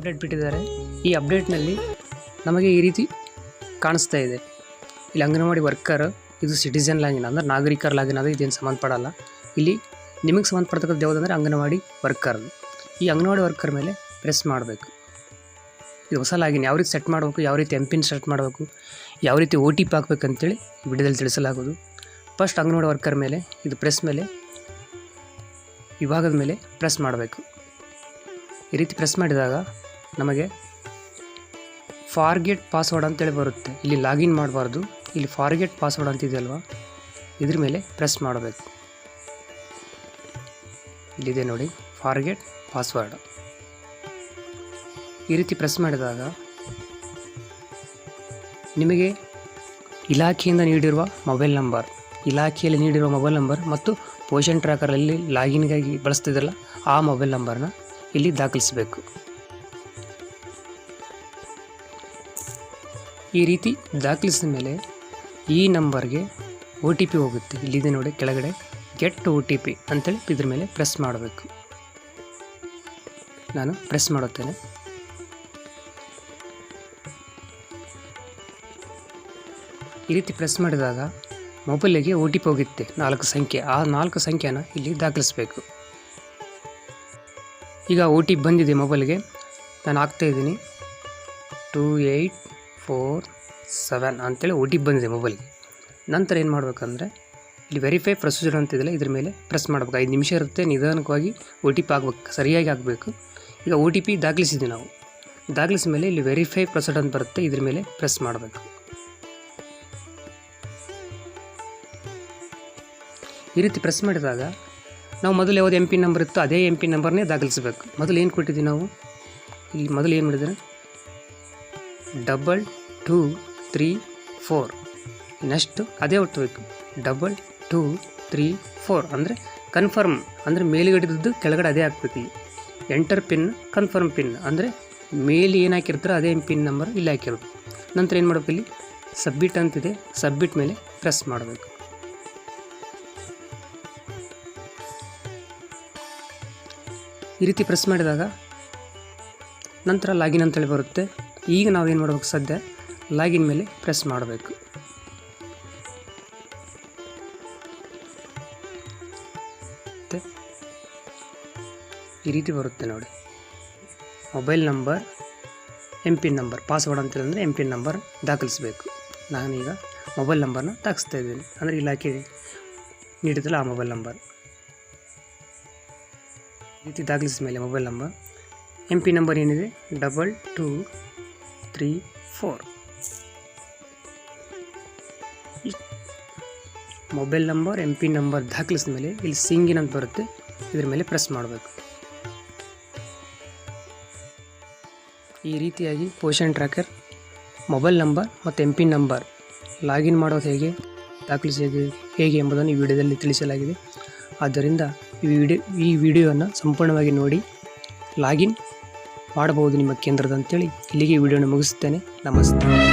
Update ಬಿಟ್ಟಿದ್ದಾರೆ. ಈ ಅಪ್ಡೇಟ್ನಲ್ಲಿ ನಮಗೆ ಈ ರೀತಿ ಕಾಣಿಸ್ತಾ ಇದೆ. ಇಲ್ಲಿ ಅಂಗನವಾಡಿ ವರ್ಕರ್ ಇದು ಸಿಟಿಸನ್ ಲಾಗಿನ್, ಅಂದರೆ ನಾಗರಿಕರ ಲಾಗಿನ್ ಅದು ಇದೇನು ಸಂಬಂಧಪಡಲ್ಲ ಇಲ್ಲಿ ನಿಮಗೆ ಸಂಬಂಧಪಡ್ತಕ್ಕಂಥ ಯಾವುದಂದರೆ ಅಂಗನವಾಡಿ ವರ್ಕರ್ ಈ ಅಂಗನವಾಡಿ ವರ್ಕರ್ ಮೇಲೆ ಪ್ರೆಸ್ ಮಾಡಬೇಕು. ಇದು ಹೊಸ ಲಾಗಿನ್, ಯಾವ ರೀತಿ ಸೆಟ್ ಮಾಡಬೇಕು, ಯಾವ ರೀತಿ ಎಂ ಪಿನ್ ಸೆಟ್ ಮಾಡಬೇಕು, ಯಾವ ರೀತಿ ಓ ಟಿ ಪಿ ಹಾಕ್ಬೇಕಂತೇಳಿ ವಿಡಿಯೋದಲ್ಲಿ ತಿಳಿಸಲಾಗೋದು ಫಸ್ಟ್ ಅಂಗನವಾಡಿ ವರ್ಕರ್ ಮೇಲೆ, ಇದು ಪ್ರೆಸ್ ಮೇಲೆ, ವಿಭಾಗದ ಮೇಲೆ ಪ್ರೆಸ್ ಮಾಡಬೇಕು. ಈ ರೀತಿ ಪ್ರೆಸ್ ಮಾಡಿದಾಗ ನಮಗೆ ಫಾರ್ಗೆಟ್ ಪಾಸ್ವರ್ಡ್ ಅಂತೇಳಿ ಬರುತ್ತೆ. ಇಲ್ಲಿ ಲಾಗಿನ್ ಮಾಡಬಾರ್ದು. ಇಲ್ಲಿ ಫಾರ್ಗೆಟ್ ಪಾಸ್ವರ್ಡ್ ಅಂತಿದೆಯಲ್ವಾ? ಇದ್ರ ಮೇಲೆ ಪ್ರೆಸ್ ಮಾಡಬೇಕು. ಇಲ್ಲಿದೆ ನೋಡಿ ಫಾರ್ಗೆಟ್ ಪಾಸ್ವರ್ಡ್ ಈ ರೀತಿ ಪ್ರೆಸ್ ಮಾಡಿದಾಗ ನಿಮಗೆ ಇಲಾಖೆಯಿಂದ ನೀಡಿರುವ ಮೊಬೈಲ್ ನಂಬರ್ ಇಲಾಖೆಯಲ್ಲಿ ನೀಡಿರುವ ಮೊಬೈಲ್ ನಂಬರ್ ಮತ್ತು ಪೋಷನ್ ಟ್ರ್ಯಾಕರಲ್ಲಿ ಲಾಗಿನ್ಗಾಗಿ ಬಳಸ್ತಿದ್ರಲ್ಲ, ಆ ಮೊಬೈಲ್ ನಂಬರ್ನ ಇಲ್ಲಿ ದಾಖಲಿಸಬೇಕು. ಈ ರೀತಿ ದಾಖಲಿಸಿದ ಮೇಲೆ ಈ ನಂಬರ್ಗೆ ಒ ಟಿ ಪಿ ಹೋಗುತ್ತೆ. ಇಲ್ಲಿದೆ ನೋಡಿ, ಕೆಳಗಡೆ ಗೆಟ್ ಒ ಟಿ ಪಿ ಅಂತೇಳಿ ಇದ್ರ ಮೇಲೆ ಪ್ರೆಸ್ ಮಾಡಬೇಕು. ನಾನು ಪ್ರೆಸ್ ಮಾಡುತ್ತೇನೆ. ಈ ರೀತಿ ಪ್ರೆಸ್ ಮಾಡಿದಾಗ ಮೊಬೈಲಿಗೆ ಒ ಟಿ ಪಿ ಹೋಗುತ್ತೆ ನಾಲ್ಕು ಸಂಖ್ಯೆ. ಆ ನಾಲ್ಕು ಸಂಖ್ಯೆನ ಇಲ್ಲಿ ದಾಖಲಿಸಬೇಕು. ಈಗ ಒ ಟಿ ಪಿ ಬಂದಿದೆ ಮೊಬೈಲ್ಗೆ. ನಾನು ಹಾಕ್ತಾಯಿದ್ದೀನಿ ಟೂ ಏಯ್ಟ್ ಫೋರ್ ಸೆವೆನ್ ಅಂತೇಳಿ ಒ ಟಿ ಪಿ ಬಂದಿದೆ ಮೊಬೈಲ್ಗೆ. ನಂತರ ಏನು ಮಾಡಬೇಕಂದ್ರೆ, ಇಲ್ಲಿ ವೆರಿಫೈ ಪ್ರೊಸೀಜರ್ ಅಂತಿದೆಯಲ್ಲ ಇದ್ರ ಮೇಲೆ ಪ್ರೆಸ್ ಮಾಡಬೇಕು. ಐದು ನಿಮಿಷ ಇರುತ್ತೆ ನಿಧಾನಕವಾಗಿ ಒ ಟಿ ಪಿ ಸರಿಯಾಗಿ ಆಗಬೇಕು. ಈಗ ಒ ಟಿ ಪಿ ದಾಖಲಿಸಿದ್ವಿ ನಾವು. ದಾಖಲಿಸಿದ ಮೇಲೆ ಇಲ್ಲಿ ವೆರಿಫೈ ಪ್ರೊಸೆಡ್ ಅಂತ ಬರುತ್ತೆ, ಇದ್ರ ಮೇಲೆ ಪ್ರೆಸ್ ಮಾಡಬೇಕು. ಈ ರೀತಿ ಪ್ರೆಸ್ ಮಾಡಿದಾಗ, ನಾವು ಮೊದಲು ಯಾವುದು ಎಂ ಪಿ ನಂಬರ್ ಇತ್ತು ಅದೇ ಎಂ ಪಿ ನಂಬರ್ನೇ ದಾಖಲಿಸಬೇಕು. ಮೊದಲು ಏನು ಕೊಟ್ಟಿದ್ದೀವಿ ನಾವು? ಇಲ್ಲಿ ಮೊದಲು ಏನು ಮಾಡಿದರೆ? Double two three four. Next ಅದೇ ಒತ್ತಬೇಕು ಡಬಲ್ ಟೂ ತ್ರೀ ಫೋರ್. ಅಂದರೆ ಕನ್ಫರ್ಮ್. ಅಂದರೆ ಮೇಲುಗಡೆದ್ದು ಕೆಳಗಡೆ ಅದೇ ಹಾಕ್ಬೇಕು. Enter PIN, confirm PIN. ಅಂದರೆ ಮೇಲೆ ಏನು ಹಾಕಿರ್ತಾರೋ ಅದೇ ಪಿನ್ ನಂಬರ್ ಇಲ್ಲಿ ಹಾಕಿರೋದು. ನಂತರ ಏನು ಮಾಡಬೇಕು ಇಲ್ಲಿ? ಸಬ್ಮಿಟ್ ಅಂತಿದೆ. ಸಬ್ಮಿಟ್ ಮೇಲೆ ಪ್ರೆಸ್ ಮಾಡಬೇಕು. ಈ ರೀತಿ ಪ್ರೆಸ್ ಮಾಡಿದಾಗ ನಂತರ ಲಾಗಿನ್ ಅಂತೇಳಿ ಬರುತ್ತೆ. ಈಗ ನಾವೇನು ಮಾಡಬೇಕು ಸದ್ಯ? ಲಾಗಿನ್ ಮೇಲೆ ಪ್ರೆಸ್ ಮಾಡಬೇಕು. ಈ ರೀತಿ ಬರುತ್ತೆ ನೋಡಿ. Mobile number M PIN number, password ಅಂತೇಳಿದ್ರೆ ಎಂ ಪಿನ್ ನಂಬರ್ ದಾಖಲಿಸಬೇಕು. ನಾನೀಗ ಮೊಬೈಲ್ ನಂಬರ್ನ ದಾಖಲಿಸ್ತಾ ಇದ್ದೀನಿ. ಅಂದರೆ ಇಲಾಖೆ ನೀಡಿದ್ದಲ್ಲ ಆ ಮೊಬೈಲ್ ನಂಬರ್. ಈ ರೀತಿ ದಾಖಲಿಸಿದ ಮೇಲೆ mobile number M P number ಏನಿದೆ? Double two three four. Mobile number M P number ದಾಖಲಿಸಿದ ಮೇಲೆ ಇಲ್ಲಿ ಸಿಂಗಿನ್ ಅಂತ ಬರುತ್ತೆ. ಇದ್ರ ಮೇಲೆ ಪ್ರೆಸ್ ಮಾಡಬೇಕು. ಈ ರೀತಿಯಾಗಿ ಪೋಷನ್ ಟ್ರ್ಯಾಕರ್ ಮೊಬೈಲ್ ನಂಬರ್ ಮತ್ತು ಎಂ ಪಿನ್ ನಂಬರ್ ಲಾಗಿನ್ ಮಾಡೋದು ಹೇಗೆ ದಾಖಲಿಸೋದು ಹೇಗೆ ಎಂಬುದನ್ನು ಈ ವಿಡಿಯೋದಲ್ಲಿ ತಿಳಿಸಲಾಗಿದೆ. ಆದ್ದರಿಂದ ಈ ವಿಡಿಯೋ ಈ ವಿಡಿಯೋವನ್ನು ಸಂಪೂರ್ಣವಾಗಿ ನೋಡಿ ಲಾಗಿನ್ ಮಾಡಬಹುದು ನಿಮ್ಮ ಕೇಂದ್ರದ ಅಂತೇಳಿ ಇಲ್ಲಿಗೆ ವಿಡಿಯೋನ ಮುಗಿಸುತ್ತೇನೆ. ನಮಸ್ತೆ.